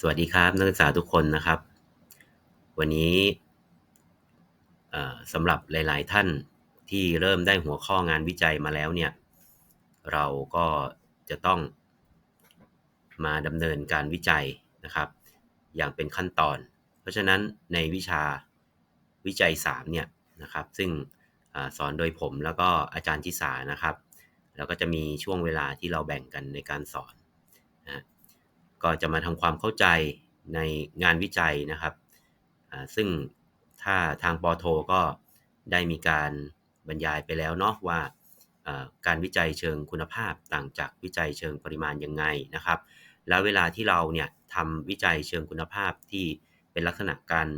สวัสดีครับนักศึกษาทุกคนนะครับ วันนี้สำหรับหลาย ๆ ท่านที่เริ่มได้หัวข้องานวิจัยมาแล้วเนี่ย เราก็จะต้องมาดำเนินการวิจัยนะครับ อย่างเป็นขั้นตอน เพราะฉะนั้นในวิชาวิจัย 3 เนี่ยนะครับ ซึ่งอสอนโดยผมแล้วก็อาจารย์ทิสานะครับ แล้วก็จะมีช่วงเวลาที่เราแบ่งกันในการสอนนะ ก็จะมาทำความเข้าใจในงานวิจัยนะครับ ซึ่งถ้าทางปอโทก็ได้มีการบรรยายไปแล้วเนาะว่าการวิจัยเชิงคุณภาพต่างจากวิจัยเชิงปริมาณยังไงนะครับ แล้วเวลาที่เราเนี่ยทำวิจัยเชิงคุณภาพที่เป็นลักษณะการ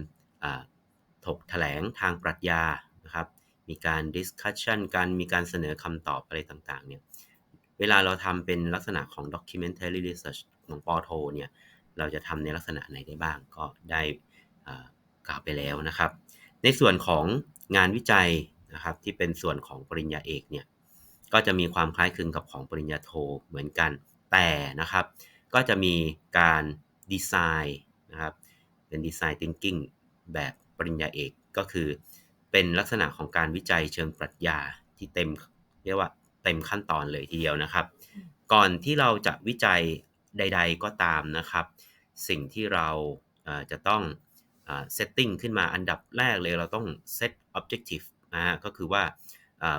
ถกแถลงทางปรัชญานะครับ มีการ discussion กัน มีการเสนอคำตอบอะไรต่างๆเนี่ย เวลาเราทำเป็นลักษณะของ documentary research ของปอโทเนี่ยเราจะทำในลักษณะไหนได้บ้างก็ได้กล่าวไปแล้วนะครับ ในส่วนของงานวิจัยนะครับที่เป็นส่วนของปริญญาเอกเนี่ยก็จะมีความคล้ายคลึงกับของปริญญาโทเหมือนกันแต่นะครับ ก็จะมีการดีไซน์นะครับเป็นดีไซน์ thinking แบบปริญญาเอกก็คือ เป็นลักษณะของการวิจัยเชิงปรัชญาที่เต็มเรียกว่าเต็มขั้นตอนเลยทีเดียวนะครับ ก่อนที่เราจะวิจัย ใด ๆ ก็ตามนะครับ สิ่งที่เราจะต้องเซตติ้งขึ้นมาอันดับแรกเลยเราต้องเซตออบเจกตีฟนะฮะก็คือว่า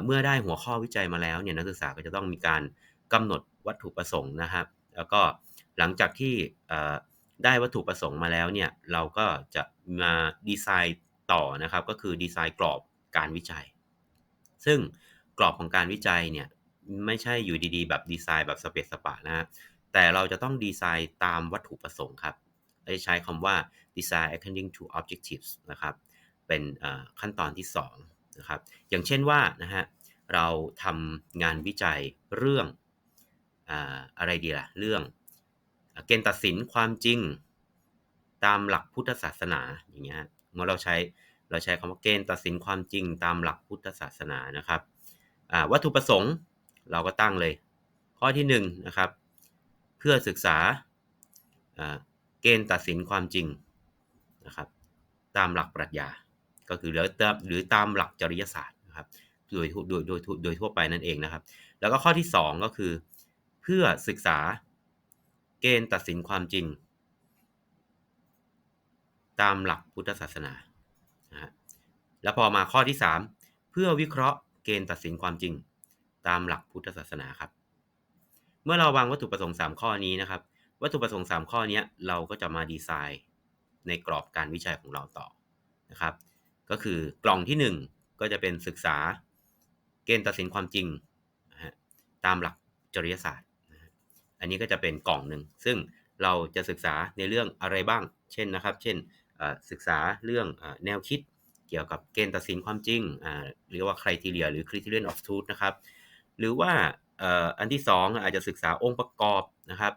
เมื่อได้หัวข้อวิจัยมาแล้วเนี่ยนักศึกษาก็จะต้องมีการกำหนดวัตถุประสงค์นะครับ แล้วก็หลังจากที่ได้วัตถุประสงค์มาแล้วเนี่ยเราก็จะมาดีไซน์ต่อนะครับ ก็คือดีไซน์กรอบการวิจัย ซึ่งกรอบของการวิจัยเนี่ยไม่ใช่อยู่ดีๆ แบบดีไซน์แบบสเปซสปะนะ แต่เราจะต้องดีไซน์ตามวัตถุประสงค์ครับใช้คำว่า design according to objectives นะครับ เป็นขั้นตอนที่2นะครับอย่างเช่นว่านะฮะเราทำงานวิจัยเรื่องอะไรดีล่ะ เรื่องเกณฑ์ตัดสินความจริงตามหลักพุทธศาสนาอย่างเงี้ยเมื่อเราใช้เราใช้คำว่าเกณฑ์ตัดสินความจริงตามหลักพุทธศาสนานะครับวัตถุประสงค์เราก็ตั้งเลย ข้อที่1นนะครับ เพื่อศึกษาเกณฑ์ตัดสินความจริงนะครับ ตามหลักปรัชญา ก็คือหรือหรือตามหลักจริยศาสตร์นะครับโดยโดยโดยโดยทั่วไปนั่นเองนะครับ แล้วก็ข้อที่ 2 ก็คือ เพื่อศึกษาเกณฑ์ตัดสินความจริง ตามหลักพุทธศาสนานะแล้วพอมาข้อที่ 3 เพื่อวิเคราะห์เกณฑ์ตัดสินความจริง ตามหลักพุทธศาสนาครับ เมื่อเราวางวัตถุประสงค์ 3 ข้อนี้นะครับ วัตถุประสงค์ 3 ข้อนี้เราก็จะมาดีไซน์ในกรอบการวิจัยของเราต่อนะครับ ก็คือกล่องที่ 1 ก็จะเป็นศึกษาเกณฑ์ตัดสินความจริงตามหลักจริยศาสตร์ อันนี้ก็จะเป็นกล่องหนึ่ง ซึ่งเราจะศึกษาในเรื่องอะไรบ้าง เช่นนะครับ เช่นศึกษาเรื่องแนวคิดเกี่ยวกับเกณฑ์ตัดสินความจริงเรียกว่า criteria หรือ criterion of truth นะครับ หรือว่า อันที่2อาจจะศึกษาองค์ประกอบนะครับ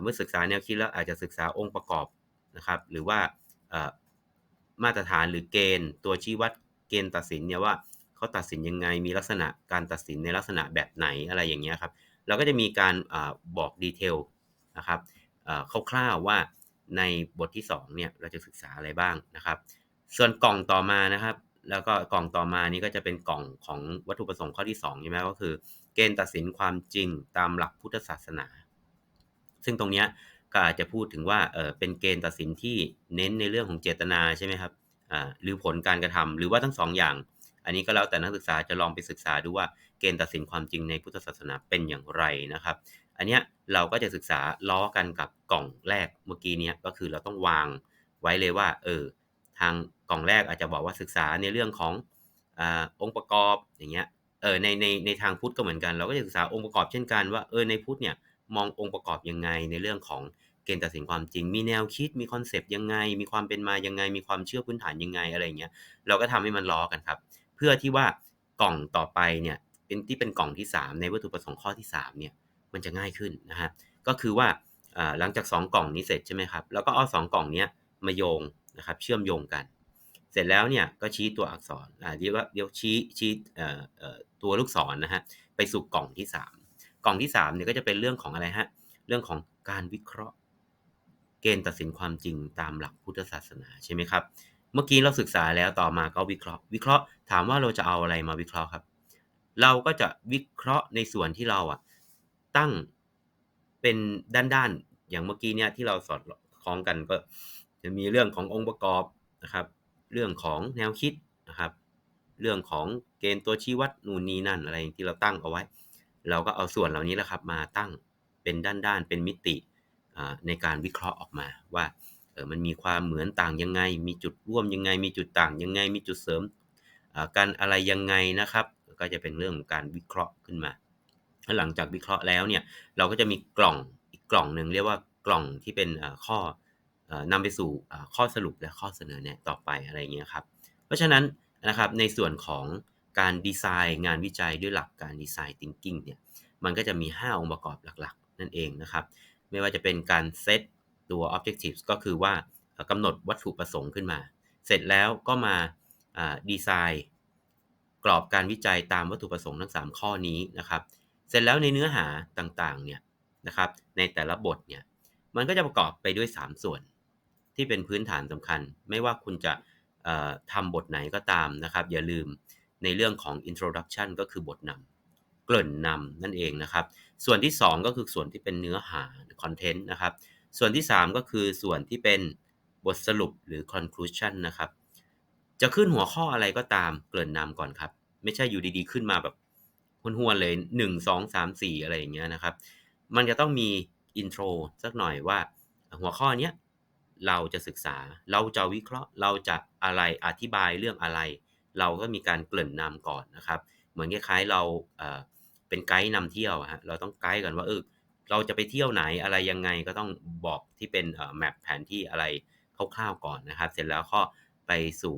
เมื่อศึกษาแนวคิดแล้วอาจจะศึกษาองค์ประกอบนะครับหรือว่ามาตรฐานหรือเกณฑ์ ตัวชี้วัดเกณฑ์ตัดสินเนี่ยว่าเขาตัดสินยังไงมีลักษณะการตัดสินในลักษณะแบบไหนอะไรอย่างเงี้ยครับเราก็จะมีการอบอกดีเทลนะครับคร่าวๆว่าในบทที่2เนี่ยเราจะศึกษาอะไรบ้างนะครับ ส่วนกล่องต่อมานะครับ แล้วก็กล่องต่อมานี้ก็จะเป็นกล่องของวัตถุประสงค์ข้อที่2ใช่ไหมก็คือ เกณฑ์ตัดสินความจริงตามหลักพุทธศาสนา ซึ่งตรงนี้ก็อาจจะพูดถึงว่าเออเป็นเกณฑ์ตัดสินที่เน้นในเรื่องของเจตนาใช่ไหมครับอ่าหรือผลการกระทำหรือว่าทั้งสองอย่าง อันนี้ก็แล้วแต่นักศึกษาจะลองไปศึกษาดูว่าเกณฑ์ตัดสินความจริงในพุทธศาสนาเป็นอย่างไรนะครับ อันนี้เราก็จะศึกษาล้อกันกับกล่องแรกเมื่อกี้นี้ก็คือเราต้องวางไว้เลยว่าเออทางกล่องแรกอาจจะบอกว่าศึกษาในเรื่องของอองค์ประกอบอย่างเงี้ย เออในในในทางพุทธก็เหมือนกัน เราก็จะศึกษาองค์ประกอบเช่นกันว่าเออในพุทธเนี่ยมององค์ประกอบยังไงในเรื่องของเกณฑ์ตัดสินความจริง มีแนวคิดมีคอนเซปต์ยังไง มีความเป็นมายังไง มีความเชื่อพื้นฐานยังไงอะไรเงี้ยเราก็ทำให้มันล้อกันครับ เพื่อที่ว่ากล่องต่อไปเนี่ยเป็นที่เป็นกล่องที่ 3 ในวัตถุประสงค์ข้อที่3เนี่ยมันจะง่ายขึ้นนะฮะก็คือว่าหลังจาก 2 กล่องนี้เสร็จใช่ไหมครับแล้วก็เอา2กล่องนี้มาโยงนะครับเชื่อมโยงกัน เสร็จแล้วเนี่ยก็ชี้ตัวอักษรเรียกว่าเรียกชี้ชี้ ตัวลูกศรนนะฮะไปสู่กล่องที่ 3 กล่องที่3เนี่ยก็จะเป็นเรื่องของอะไรฮะเรื่องของการวิเคราะห์ เกณฑ์ตัดสินความจริงตามหลักพุทธศาสนาใช่ไหมครับ เมื่อกี้เราศึกษาแล้วต่อมาก็วิเคราะห์ วิเคราะห์ถามว่าเราจะเอาอะไรมาวิเคราะห์ครับ เราก็จะวิเคราะห์ในส่วนที่เราอะตั้งเป็นด้านๆอย่างเมื่อกี้เนี่ยที่เราสอดคล้องกันก็ จะมีเรื่องขององค์ประกอบนะครับ เรื่องของแนวคิดนะครับ เรื่องของ เกณฑ์ตัวชี้วัดนู่นนี่นั่นอะไรที่เราตั้งเอาไว้ เราก็เอาส่วนเหล่านี้แหละครับมาตั้งเป็นด้านๆ เป็นมิติในการวิเคราะห์ออกมาว่าเออมันมีความเหมือนต่างยังไง มีจุดร่วมยังไง มีจุดต่างยังไง มีจุดเสริมกันอะไรยังไงนะครับ ก็จะเป็นเรื่องการวิเคราะห์ขึ้นมาหลังจากวิเคราะห์แล้วเนี่ยเราก็จะมีกล่องอีกกล่องหนึ่งเรียกว่ากล่องที่เป็นข้อนำไปสู่ข้อสรุปและข้อเสนอแนะต่อไปอะไรเงี้ยครับ เพราะฉะนั้นนะครับในส่วนของ การดีไซน์งานวิจัยด้วยหลักการดีไซน์ thinking เนี่ยมันก็จะมี 5 องค์ประกอบหลักๆ นั่นเองนะครับ ไม่ว่าจะเป็นการเซตตัว objectives ก็คือว่ากำหนดวัตถุประสงค์ขึ้นมา เสร็จแล้วก็มาดีไซน์กรอบการวิจัยตามวัตถุประสงค์ทั้ง 3 ข้อนี้นะครับ เสร็จแล้วในเนื้อหาต่างๆเนี่ยนะครับในแต่ละบทเนี่ยมันก็จะประกอบไปด้วย 3 ส่วน ที่เป็นพื้นฐานสำคัญ ไม่ว่าคุณจะทำบทไหนก็ตามนะครับ อย่าลืม ในเรื่องของ introduction ก็คือบทนำเกริ่นนำนั่นเองนะครับ ส่วนที่ 2 ก็คือส่วนที่เป็นเนื้อหา content นะครับ ส่วนที่ 3 ก็คือส่วนที่เป็นบทสรุปหรือ conclusion นะครับ จะขึ้นหัวข้ออะไรก็ตามเกริ่นนำก่อนครับ ไม่ใช่อยู่ดีๆ ขึ้นมาแบบห้วนๆเลย 1 2 3 4 อะไรอย่างเงี้ยนะครับ มันจะต้องมีอินโทรสักหน่อยว่าหัวข้อเนี้ยเราจะศึกษาเราจะวิเคราะห์เราจะอะไรอธิบายเรื่องอะไร เราก็มีการเกริ่นนำก่อนนะครับ เหมือนคล้ายๆเราเป็นไกด์นำเที่ยวฮะเราต้องไกด์กันว่าเออเราจะไปเที่ยวไหนอะไรยังไงก็ต้องบอกที่เป็นแมปแผนที่อะไรคร่าวๆก่อนนะครับ เสร็จแล้วก็ไปสู่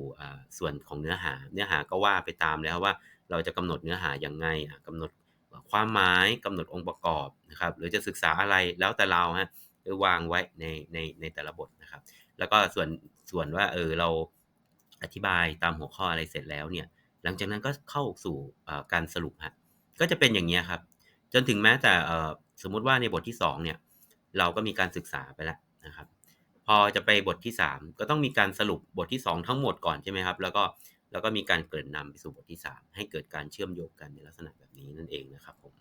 ส่วนของเนื้อหา เนื้อหาก็ว่าไปตามแล้วว่าเราจะกำหนดเนื้อหายังไงกำหนดความหมายกำหนดองค์ประกอบนะครับหรือจะศึกษาอะไรแล้วแต่เราฮะวางไว้ในในในแต่ละบทนะครับ แล้วก็ส่วนส่วนว่าเออเรา อธิบายตามหัวข้ออะไรเสร็จแล้วเนี่ย หลังจากนั้นก็เข้าสู่การสรุปฮะก็จะเป็นอย่างนี้ครับ จนถึงแม้แต่สมมุติว่าในบทที่ 2 เนี่ย เราก็มีการศึกษาไปแล้วนะครับ พอจะไปบทที่ 3 ก็ต้องมีการสรุปบทที่ 2 ทั้งหมดก่อนใช่ไหมครับ แล้วก็แล้วก็มีการเกิดนำไปสู่บทที่ 3 ให้เกิดการเชื่อมโยงกันในลักษณะแบบนี้นั่นเองนะครับผม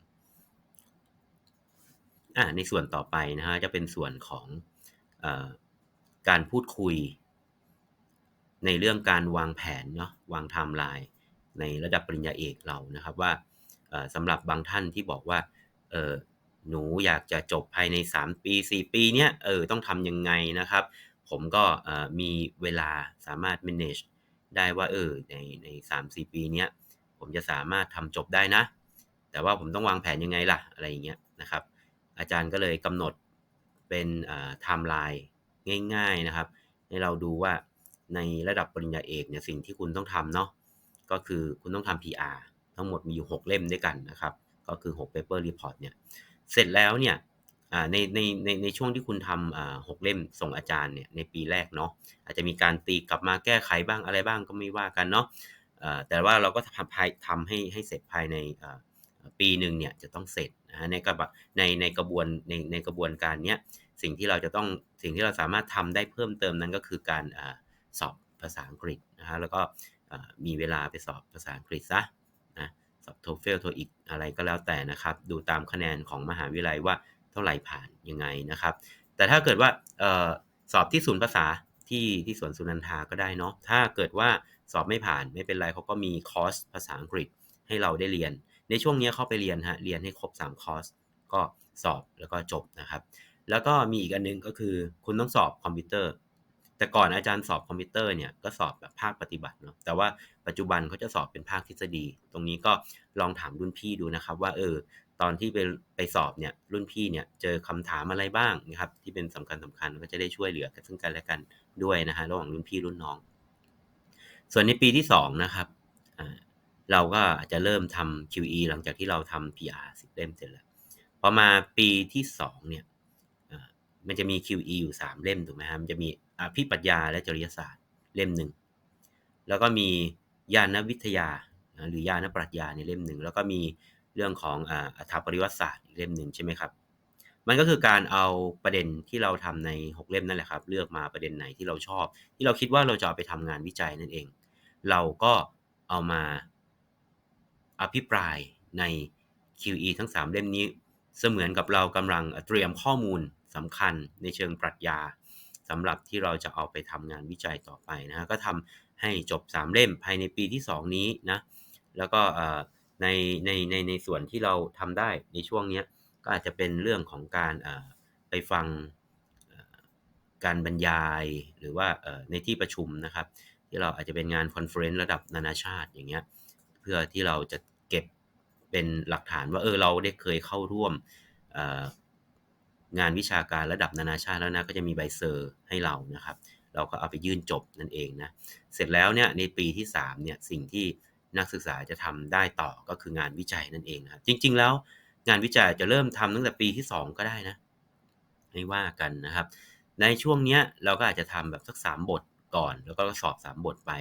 อ่าในส่วนต่อไปนะฮะจะเป็นส่วนของอการพูดคุย ในเรื่องการวางแผนเนาะวางไทม์ไลน์ในระดับปริญญาเอกเรานะครับว่าสำหรับบางท่านที่บอกว่าเออหนูอยากจะจบภายใน 3 ปี 4 ปีเนี้ยเออต้องทำยังไงนะครับ ผมก็มีเวลาสามารถ manage ได้ว่าเออในในสามสี่ปีเนี้ยผมจะสามารถทำจบได้นะ แต่ว่าผมต้องวางแผนยังไงล่ะอะไรอย่างเงี้ยนะครับอาจารย์ก็เลยกำหนดเป็นไทม์ไลน์ง่าย ๆนะครับ ให้เราดูว่า ในระดับปริญญาเอกเนี่ยสิ่งที่คุณต้องทำเนาะก็คือคุณต้องทำ PR ทั้งหมดมีอยู่ 6 เล่มด้วยกันนะครับ ก็คือ 6 paper report เนี่ยเสร็จแล้วเนี่ยในในในในช่วงที่คุณทำหกเล่มส่งอาจารย์เนี่ยในปีแรกเนาะอาจจะมีการตีกลับมาแก้ไขบ้างอะไรบ้างก็ไม่ว่ากันเนาะแต่ว่าเราก็ทำทำให้ให้เสร็จภายในปีหนึ่งเนี่ยจะต้องเสร็จนะในกระบในในกระบวนในในกระบวนการเนี้ยสิ่งที่เราจะต้องสิ่งที่เราสามารถทำได้เพิ่มเติมนั้นก็คือการอ สอบภาษาอังกฤษนะฮะแล้วก็มีเวลาไปสอบภาษาอังกฤษซะนะสอบโทเฟลโทอีกอะไรก็แล้วแต่นะครับ ดูตามคะแนนของมหาวิทยาลัยว่าเท่าไหร่ผ่านยังไงนะครับ แต่ถ้าเกิดว่าออสอบที่ศูนย์ภาษาที่ที่สวนสุนันทาก็ได้เนาะถ้าเกิดว่าสอบไม่ผ่านไม่เป็นไรเขาก็มีคอร์สภาษาอังกฤษให้เราได้เรียน ในช่วงนี้เข้าไปเรียนฮะเรียนให้ครบ 3 คอร์ส ก็สอบแล้วก็จบนะครับ แล้วก็มีอีกอันนึงก็คือคุณต้องสอบคอมพิวเตอร์ แต่ก่อนอาจารย์สอบคอมพิวเตอร์เนี่ยก็สอบแบบภาคปฏิบัติเนาะแต่ว่าปัจจุบันเขาจะสอบเป็นภาคทฤษฎี ตรงนี้ก็ลองถามรุ่นพี่ดูนะครับ ว่าเออตอนที่ไปไปสอบเนี่ยรุ่นพี่เนี่ยเจอคำถามอะไรบ้างนะครับที่เป็นสำคัญสำคัญก็จะได้ช่วยเหลือกันซึ่งกันและกันด้วยนะฮะระหว่างรุ่นพี่รุ่นน้อง ส่วนในปีที่2นะครับเราก็อาจจะเริ่มทำ QE หลังจากที่เราทำ PR สิบเล่มเสร็จแล้วพอมาปีที่2เนี่ย มันจะมี QE อยู่3เล่มถูกไหมครับมันจะมีอภิปรัชญาและจริยศาสตร์เล่มหนึ่ง แล้วก็มีญาณวิทยาหรือญาณปรัชญาในเล่มหนึ่ง แล้วก็มีเรื่องของอัฐปริวัติศาสตร์อีกเล่มหนึ่งใช่ไหมครับ มันก็คือการเอาประเด็นที่เราทำใน 6 เล่มนั่นแหละครับ เลือกมาประเด็นไหนที่เราชอบ ที่เราคิดว่าเราจะเอาไปทำงานวิจัยนั่นเอง เราก็เอามาอภิปรายใน QE ทั้ง 3 เล่มนี้ เสมือนกับเรากำลังเตรียมข้อมูล สำคัญในเชิงปรัชญาสำหรับที่เราจะเอาไปทำงานวิจัยต่อไปนะฮะก็ทำให้จบ 3 เล่มภายในปีที่ 2 นี้นะแล้วก็ในในในในส่วนที่เราทำได้ในช่วงนี้ก็อาจจะเป็นเรื่องของการไปฟังการบรรยายหรือว่าในที่ประชุมนะครับ ที่เราอาจจะเป็นงานคอนเฟรนซ์ระดับนานาชาติอย่างเงี้ยเพื่อที่เราจะเก็บเป็นหลักฐานว่าเออเราได้เคยเข้าร่วม งานวิชาการระดับนานาชาติแล้วนะก็จะมีใบเซอร์ให้เรานะครับ เราก็เอาไปยื่นจบนั่นเองนะเสร็จแล้วเนี่ยในปีที่3เนี่ยสิ่งที่นักศึกษาจะทำได้ต่อก็คืองานวิจัยนั่นเองนะจริง ๆ แล้วงานวิจัยจะเริ่มทำตั้งแต่ปีที่ 2 ก็ได้นะไม่ว่ากันนะครับ ในช่วงเนี้ยเราก็อาจจะทำแบบสัก 3 บทก่อน แล้วก็สอบ 3 บทไป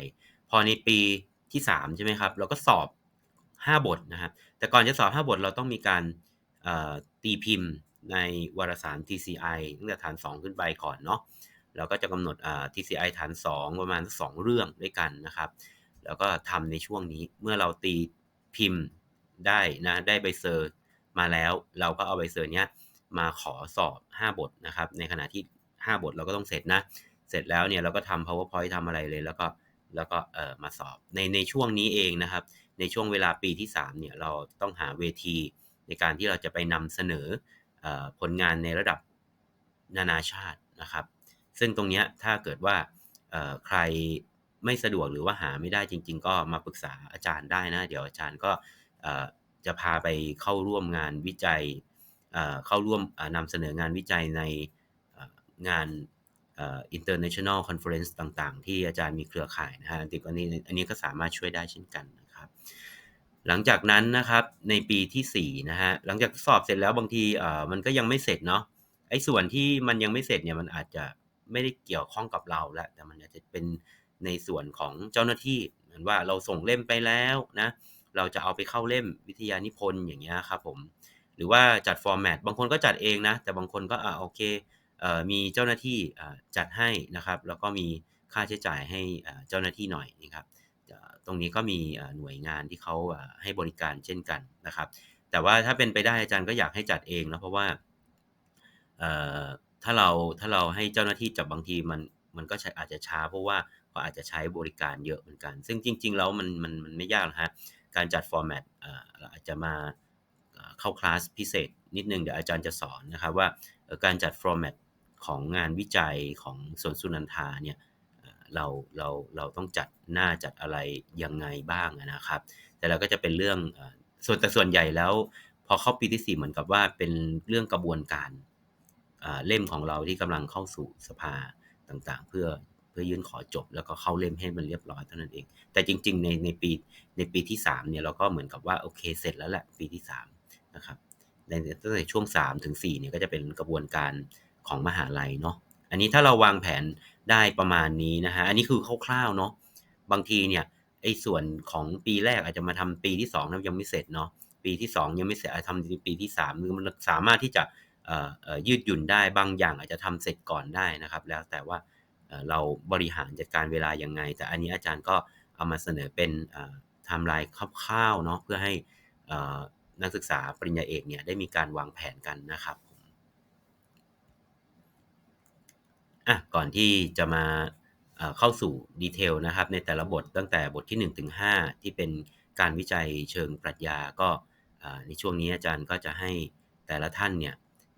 พอในปีที่ 3 ใช่ไหมครับ เราก็สอบ 5 บทนะครับแต่ก่อนจะสอบ 5 บทเราต้องมีการตีพิมพ์ ในวารสาร TCI ตั้งแต่ฐาน 2 ขึ้นไปก่อนเนาะเราก็จะกำหนด TCI ฐาน 2 ประมาณ 2 เรื่องด้วยกันนะครับ แล้วก็ทำในช่วงนี้เมื่อเราตีพิมพ์ได้นะได้ใบเซอร์มาแล้ว เราก็เอาใบเซอร์เนี้ยมาขอสอบ 5 บทนะครับ ในขณะที่ 5 บทเราก็ต้องเสร็จนะ เสร็จแล้วเนี่ยเราก็ทำ powerpoint ทำอะไรเลย แล้วก็แล้วก็เออมาสอบในในช่วงนี้เองนะครับ ในช่วงเวลาปีที่ 3 เนี่ยเราต้องหาเวทีในการที่เราจะไปนำเสนอ ผลงานในระดับนานาชาตินะครับ ซึ่งตรงนี้ถ้าเกิดว่าใครไม่สะดวกหรือว่าหาไม่ได้จริง ๆ ก็มาปรึกษาอาจารย์ได้นะ เดี๋ยวอาจารย์ก็จะพาไปเข้าร่วมงานวิจัยเข้าร่วมนำเสนองานวิจัยในงาน international conference ต่างๆ ที่อาจารย์มีเครือข่ายนะฮะอันนี้อันนี้ก็สามารถช่วยได้เช่นกันนะครับ หลังจากนั้นนะครับในปีที่4นะฮะหลังจากสอบเสร็จแล้วบางทีมันก็ยังไม่เสร็จเนาะไอ้ส่วนที่มันยังไม่เสร็จเนี่ยมันอาจจะไม่ได้เกี่ยวข้องกับเราแล้วแต่มันอาจจะเป็นในส่วนของเจ้าหน้าที่เหมือนว่าเราส่งเล่มไปแล้วนะเราจะเอาไปเข้าเล่มวิทยานิพนธ์อย่างเงี้ยครับผมหรือว่าจัดฟอร์แมตบางคนก็จัดเองนะแต่บางคนก็อ่าโอเคมีเจ้าหน้าที่จัดให้นะครับ แล้วก็มีค่าใช้จ่ายให้เจ้าหน้าที่หน่อยนะครับ ตรงนี้ก็มีหน่วยงานที่เขาให้บริการเช่นกันนะครับ แต่ว่าถ้าเป็นไปได้อาจารย์ก็อยากให้จัดเองนะเพราะว่าถ้าเราถ้าเราให้เจ้าหน้าที่จับบางทีมันมันก็อาจจะช้าเพราะว่าเขาอาจจะใช้บริการเยอะเหมือนกัน ซึ่งจริง ๆ แล้วมันมันมันไม่ยากนะฮะการจัดฟอร์แมตอาจจะมาเข้าคลาสพิเศษนิดนึงเดี๋ยวอาจารย์จะสอนนะครับว่าการจัดฟอร์แมตของงานวิจัยของสวนสุนันทาเนี่ย เราเราเราต้องจัดหน้าจัดอะไรยังไงบ้างนะครับ แต่เราก็จะเป็นเรื่องส่วนแต่ส่วนใหญ่แล้ว พอเข้าปีที่4เหมือนกับว่าเป็นเรื่องกระบวนการเล่มของเราที่กำลังเข้าสู่สภาต่างๆ เพื่อเพื่อยื่นขอจบ แล้วก็เข้าเล่มให้มันเรียบร้อยเท่านั้นเอง แต่จริง ๆ ในในปีในปีที่3เนี่ยเราก็เหมือนกับว่าโอเคเสร็จแล้วแหละปีที่3นะครับในตั้งแต่ช่วง3ถึง4เนี่ยก็จะเป็นกระบวนการของมหาลัยเนาะ อันนี้ถ้าเราวางแผนได้ประมาณนี้นะฮะ อันนี้คือคร่าวๆเนาะ บางทีเนี่ยไอ้ส่วนของปีแรกอาจจะมาทำปีที่2นะยังไม่เสร็จเนาะ ปีที่ 2 ยังไม่เสร็จอาจทำปีที่3คือมันสามารถที่จะยืดหยุ่นได้บางอย่างอาจจะทำเสร็จก่อนได้นะครับ แล้วแต่ว่าเราบริหารจัดการเวลายังไง แต่อันนี้อาจารย์ก็เอามาเสนอเป็นไทม์ไลน์คร่าวๆเนาะเพื่อให้นักศึกษาปริญญาเอกเนี่ยได้มีการวางแผนกันนะครับ อะก่อนที่จะมาเข้าสู่ดีเทลนะครับ ในแต่ละบทตั้งแต่บทที่ 1 ถึง 5 ที่เป็นการวิจัยเชิงปรัชญาก็ในช่วงนี้อาจารย์ก็จะให้แต่ละท่านเนี่ย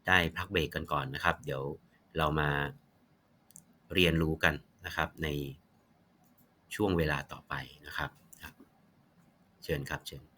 ได้พักเบรกกันก่อนนะครับ เดี๋ยวเรามาเรียนรู้กันนะครับในช่วงเวลาต่อไปนะครับ เชิญครับเชิญ